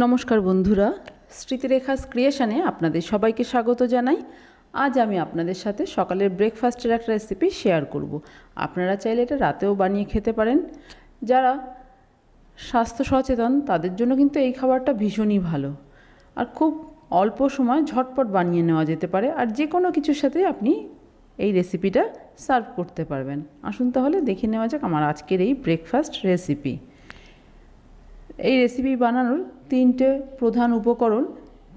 নমস্কার বন্ধুরা, স্মৃতিরেখাস ক্রিয়েশনে আপনাদের সবাইকে স্বাগত জানাই। আজ আমি আপনাদের সাথে সকালের ব্রেকফাস্টের একটা রেসিপি শেয়ার করব। আপনারা চাইলে এটা রাতেও বানিয়ে খেতে পারেন। যারা স্বাস্থ্য সচেতন, তাদের জন্য কিন্তু এই খাবারটা ভীষণই ভালো। আর খুব অল্প সময় ঝটপট বানিয়ে নেওয়া যেতে পারে। আর যে কোনো কিছুর সাথে আপনি এই রেসিপিটা সার্ভ করতে পারবেন। আসুন তাহলে দেখে নেওয়া যাক আমার আজকের এই ব্রেকফাস্ট রেসিপি এই রেসিপি বানানোর তিনটে প্রধান উপকরণ,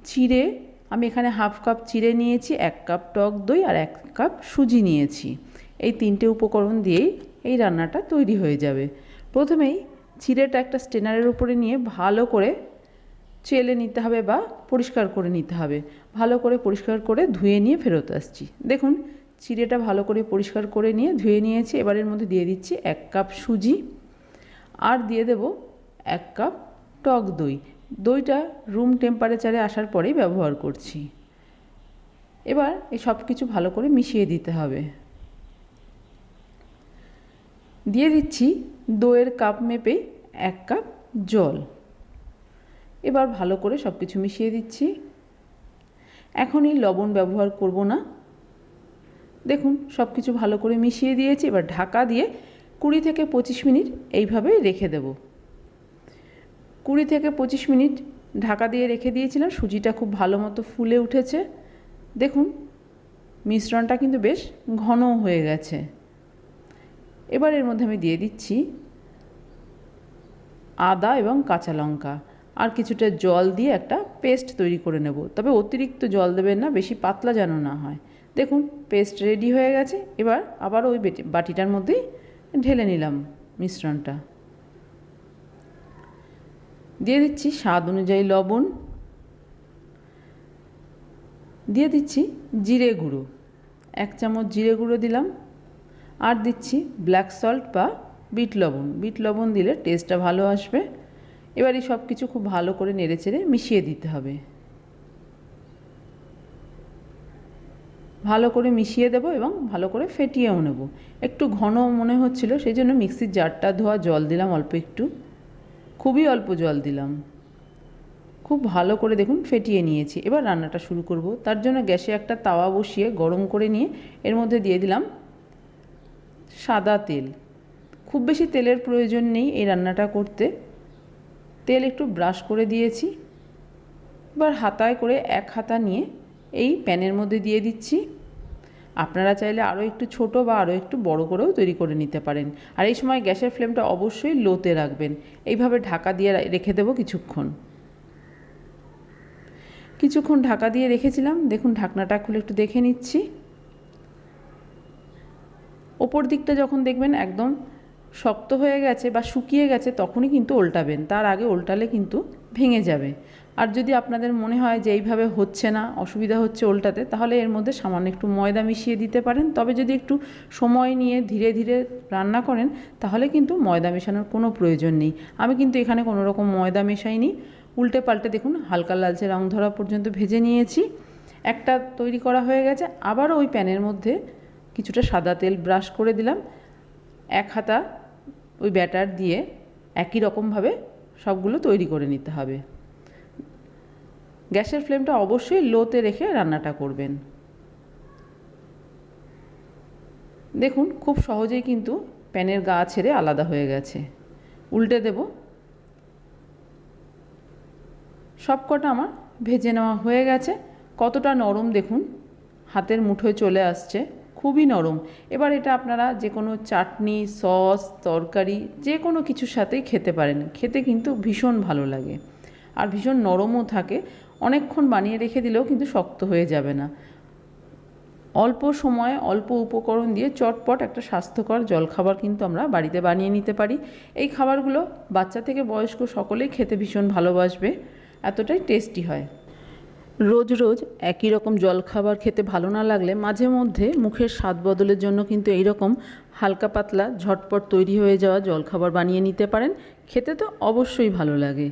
চিড়ে, আমি এখানে হাফ কাপ চিড়ে নিয়েছি, এক কাপ টক দই আর এক কাপ সুজি নিয়েছি। এই তিনটে উপকরণ দিয়েই এই রান্নাটা তৈরি হয়ে যাবে। প্রথমেই চিড়েটা একটা স্টেনারের উপরে নিয়ে ভালো করে চেলে নিতে হবে বা পরিষ্কার করে নিতে হবে। ভালো করে পরিষ্কার করে ধুয়ে নিয়ে ফেরত আসছি। দেখুন, চিড়েটা ভালো করে পরিষ্কার করে নিয়ে ধুয়ে নিয়েছি। এবারের মধ্যে দিয়ে দিচ্ছি এক কাপ সুজি। আর দিয়ে দেব এক কাপ টক দই। দইটা রুম টেম্পারেচারে আসার পরেই ব্যবহার করছি। এবার এই সব কিছু ভালো করে মিশিয়ে দিতে হবে। দিয়ে দিচ্ছি দইয়ের কাপ মেপে এক কাপ জল। এবার ভালো করে সব কিছু মিশিয়ে দিচ্ছি। এখনই লবণ ব্যবহার করব না। দেখুন সব কিছু ভালো করে মিশিয়ে দিয়েছি। এবার ঢাকা দিয়ে কুড়ি থেকে পঁচিশ মিনিট এইভাবেই রেখে দেব। কুড়ি থেকে পঁচিশ মিনিট ঢাকা দিয়ে রেখে দিয়েছিলাম। সুজিটা খুব ভালো মতো ফুলে উঠেছে। দেখুন, মিশ্রণটা কিন্তু বেশ ঘন হয়ে গেছে। এবার এর মধ্যে আমি দিয়ে দিচ্ছি আদা এবং কাঁচা লঙ্কা। আর কিছুটা জল দিয়ে একটা পেস্ট তৈরি করে নেব। তবে অতিরিক্ত জল দেবেন না, বেশি পাতলা যেন না হয়। দেখুন, পেস্ট রেডি হয়ে গেছে। এবার আবার ওই বাটিটার মধ্যেই ঢেলে নিলাম মিশ্রণটা। দিয়ে দিচ্ছি স্বাদ অনুযায়ী লবণ। দিয়ে দিচ্ছি জিরে গুঁড়ো। এক চামচ জিরে গুঁড়ো দিলাম। আর দিচ্ছি ব্ল্যাক সল্ট বা বিট লবণ। বিট লবণ দিলে টেস্টটা ভালো আসবে। এবার সব কিছু খুব ভালো করে নেড়েচেড়ে মিশিয়ে দিতে হবে। ভালো করে মিশিয়ে দেবো এবং ভালো করে ফেটিয়েও নেব। একটু ঘন মনে হচ্ছিল, সেই জন্য মিক্সির জারটা ধোয়া জল দিলাম অল্প একটু। খুবই অল্প জল দিলাম। খুব ভালো করে দেখুন ফেটিয়ে নিয়েছি। এবার রান্নাটা শুরু করব। তার জন্য গ্যাসে একটা তাওয়া বসিয়ে গরম করে নিয়ে এর মধ্যে দিয়ে দিলাম সাদা তেল। খুব বেশি তেলের প্রয়োজন নেই এই রান্নাটা করতে। তেল একটু ব্রাশ করে দিয়েছি। এবার হাতায় করে এক হাতা নিয়ে এই প্যানের মধ্যে দিয়ে দিচ্ছি। আপনারা চাইলে আরও একটু ছোট বা আরও একটু বড় করেও তৈরি করে নিতে পারেন। আর এই সময় গ্যাসের ফ্লেমটা অবশ্যই লোতে রাখবেন। এইভাবে ঢাকা দিয়ে রেখে দেবো কিছুক্ষণ। কিছুক্ষণ ঢাকা দিয়ে রেখেছিলাম। দেখুন, ঢাকনাটা খুলে একটু দেখে নিচ্ছি। ওপর দিকটা যখন দেখবেন একদম শক্ত হয়ে গেছে বা শুকিয়ে গেছে, তখনই কিন্তু উল্টাবেন তার আগে উল্টালে কিন্তু ভেঙে যাবে। আর যদি আপনাদের মনে হয় যে এইভাবে হচ্ছে না, অসুবিধা হচ্ছে উল্টাতে তাহলে এর মধ্যে সামান্য একটু ময়দা মিশিয়ে দিতে পারেন। তবে যদি একটু সময় নিয়ে ধীরে ধীরে রান্না করেন, তাহলে কিন্তু ময়দা মেশানোর কোনো প্রয়োজন নেই। আমি কিন্তু এখানে কোনো রকম ময়দা মেশাইনি। উল্টে পাল্টে দেখুন, হালকা লালচে রং ধরা পর্যন্ত ভেজে নিয়েছি। একটা তৈরি করা হয়ে গেছে। আবার ওই প্যানের মধ্যে কিছুটা সাদা তেল ব্রাশ করে দিলাম। এক হাতা ওই ব্যাটার দিয়ে একই রকমভাবে সবগুলো তৈরি করে নিতে হবে। গ্যাসের ফ্লেমটা অবশ্যই লোতে রেখে রান্নাটা করবেন। দেখুন, খুব সহজেই কিন্তু প্যানের গা ছেড়ে আলাদা হয়ে গেছে। উল্টে দেব। সব কটা আমার ভেজে নেওয়া হয়ে গেছে। কতটা নরম দেখুন, হাতের মুঠোয় চলে আসছে। খুবই নরম। এবার এটা আপনারা যে কোনো চাটনি, সস, তরকারি যে কোনো কিছুর সাথেই খেতে পারেন। খেতে কিন্তু ভীষণ ভালো লাগে। আর ভীষণ নরমও থাকে। অনেকক্ষণ বানিয়ে রেখে দিলেও কিন্তু শক্ত হয়ে যাবে না। অল্প সময়ে, অল্প উপকরণ দিয়ে চটপট একটা স্বাস্থ্যকর জলখাবার কিন্তু আমরা বাড়িতে বানিয়ে নিতে পারি। এই খাবারগুলো বাচ্চা থেকে বয়স্ক সকলেই খেতে ভীষণ ভালোবাসবে। এতটাই টেস্টি হয়। রোজ রোজ একই রকম জলখাবার খেতে ভালো না লাগলে মাঝে মধ্যে মুখের স্বাদ বদলের জন্য কিন্তু এই রকম হালকা পাতলা ঝটপট তৈরি হয়ে যাওয়া জলখাবার বানিয়ে নিতে পারেন। খেতে তো অবশ্যই ভালো লাগে।